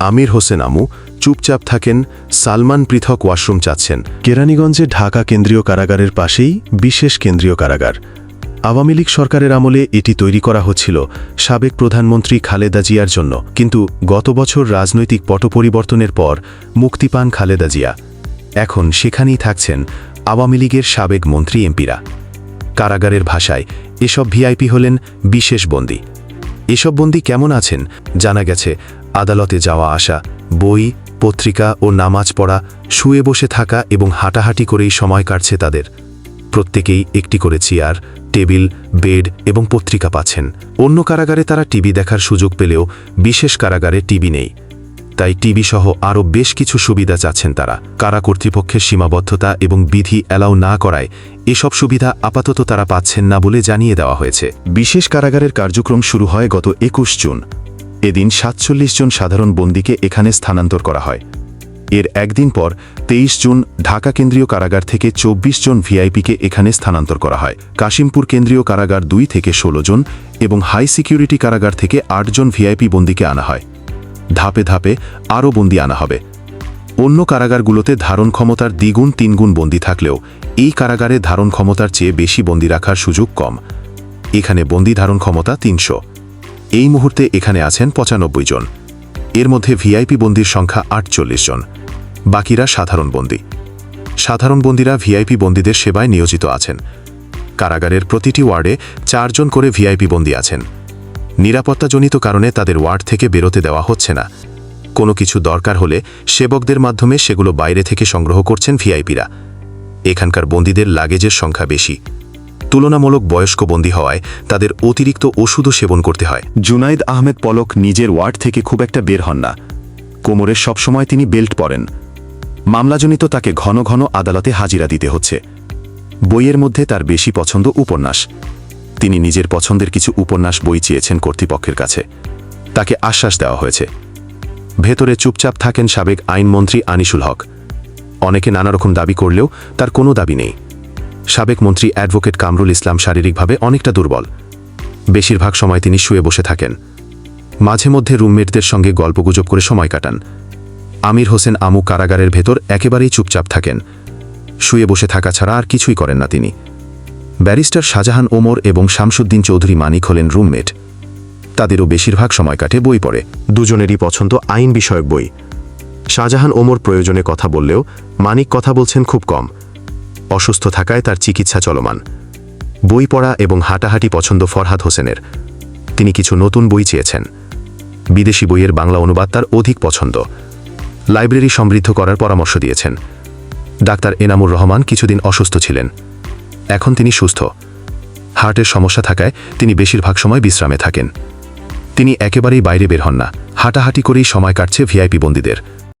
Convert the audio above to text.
আমির হোসেন আমু চুপচাপ থাকেন সালমান পৃথক ওয়াশরুম চাচ্ছেন। কেরানীগঞ্জে ঢাকা কেন্দ্রীয় কারাগারের পাশেই বিশেষ কেন্দ্রীয় কারাগার। আওয়ামী লীগ সরকারের আমলে এটি তৈরি করা হচ্ছিল সাবেক প্রধানমন্ত্রী খালেদা জিয়ার জন্য। কিন্তু গত বছর রাজনৈতিক পট পরিবর্তনের পর মুক্তি পান খালেদা জিয়া। এখন সেখানেই থাকছেন আওয়ামী লীগের সাবেক মন্ত্রী এমপিরা। কারাগারের ভাষায় এসব ভিআইপি হলেন বিশেষ বন্দী। এসব বন্দী কেমন আছেন জানা গেছে আদালতে যাওয়া আসা, বই, পত্রিকা ও নামাজ পড়া, শুয়ে বসে থাকা এবং হাঁটাহাঁটি করেই সময় কাটছে তাদের। প্রত্যেকেই একটি করে চেয়ার, টেবিল, বেড এবং পত্রিকা পাচ্ছেন। অন্য কারাগারে তারা টিভি দেখার সুযোগ পেলেও বিশেষ কারাগারে টিভি নেই। তাই টিভি সহ আরও বেশ কিছু সুবিধা চাচ্ছেন তারা। কারা কর্তৃপক্ষের সীমাবদ্ধতা এবং বিধি অ্যালাউ না করায় এসব সুবিধা আপাতত তারা পাচ্ছেন না বলে জানিয়ে দেওয়া হয়েছে। বিশেষ কারাগারের কার্যক্রম শুরু হয় গত একুশ জুন। এদিন সাতচল্লিশ জন সাধারণ বন্দীকে এখানে স্থানান্তর করা হয়। এর একদিন পর তেইশ জুন ঢাকা কেন্দ্রীয় কারাগার থেকে ২৪ জন ভিআইপিকে এখানে স্থানান্তর করা হয়। কাশিমপুর কেন্দ্রীয় কারাগার দুই থেকে ১৬ জন এবং হাই সিকিউরিটি কারাগার থেকে আটজন ভিআইপি বন্দীকে আনা হয়। ধাপে ধাপে আরও বন্দি আনা হবে। অন্য কারাগারগুলোতে ধারণ ক্ষমতার দ্বিগুণ তিনগুণ বন্দি থাকলেও এই কারাগারে ধারণ ক্ষমতার চেয়ে বেশি বন্দি রাখার সুযোগ কম। এখানে বন্দি ধারণ ক্ষমতা তিনশো। এই মুহূর্তে এখানে আছেন পঁচানব্বই জন। এর মধ্যে ভিআইপি বন্দির সংখ্যা আটচল্লিশ জন। বাকিরা সাধারণ বন্দী। সাধারণ বন্দীরা ভিআইপি বন্দীদের সেবায় নিয়োজিত আছেন। কারাগারের প্রতিটি ওয়ার্ডে চারজন করে ভিআইপি বন্দী আছেন। নিরাপত্তাজনিত কারণে তাদের ওয়ার্ড থেকে বেরোতে দেওয়া হচ্ছে না। কোনো কিছু দরকার হলে সেবকদের মাধ্যমে সেগুলো বাইরে থেকে সংগ্রহ করছেন ভিআইপিরা। এখানকার বন্দীদের লাগেজের সংখ্যা বেশি। তুলনামূলক বয়স্ক বন্দী হওয়ায় তাদের অতিরিক্ত ওষুধও সেবন করতে হয়। জুনাইদ আহমেদ পলক নিজের ওয়ার্ড থেকে খুব একটা বের হন না। কোমরে সবসময় তিনি বেল্ট পরেন। মামলাজনিত তাকে ঘন ঘন আদালতে হাজিরা দিতে হচ্ছে। বইয়ের মধ্যে তার বেশি পছন্দ উপন্যাস। তিনি নিজের পছন্দের কিছু উপন্যাস বই চেয়েছেন কর্তৃপক্ষের কাছে। তাকে আশ্বাস দেওয়া হয়েছে। ভেতরে চুপচাপ থাকেন সাবেক আইনমন্ত্রী আনিসুল হক। অনেকে নানারকম দাবি করলেও তার কোনো দাবি নেই। সাবেক মন্ত্রী অ্যাডভোকেট কামরুল ইসলাম শারীরিকভাবে অনেকটা দুর্বল। বেশিরভাগ সময় তিনি শুয়ে বসে থাকেন। মাঝে মধ্যে রুমমেটদের সঙ্গে গল্পগুজব করে সময় কাটান। আমির হোসেন আমু কারাগারের ভেতর একেবারেই চুপচাপ থাকেন। শুয়ে বসে থাকা ছাড়া আর কিছুই করেন না তিনি। ব্যারিস্টার শাহজাহান ওমর এবং শামসুদ্দিন চৌধুরী মানিক হলেন রুমমেট। তাদেরও বেশিরভাগ সময় কাটে বই পড়ে। দুজনেরই পছন্দ আইন বিষয়ক বই। শাহজাহান ওমর প্রয়োজনে কথা বললেও মানিক কথা বলছেন খুব কম। অসুস্থ থাকায় তার চিকিৎসা চলমান। বই পড়া এবং হাঁটাহাঁটি পছন্দ ফরহাদ হোসেনের। তিনি কিছু নতুন বই চেয়েছেন। বিদেশি বইয়ের বাংলা অনুবাদ তার অধিক পছন্দ। লাইব্রেরি সমৃদ্ধ করার পরামর্শ দিয়েছেন। ডাক্তার এনামুর রহমান কিছুদিন অসুস্থ ছিলেন। এখন তিনি সুস্থ। হার্টের সমস্যা থাকায় তিনি বেশিরভাগ সময় বিশ্রামে থাকেন। তিনি একেবারেই বাইরে বের হন না। হাঁটাহাঁটি করেই সময় কাটছে ভিআইপি বন্দীদের।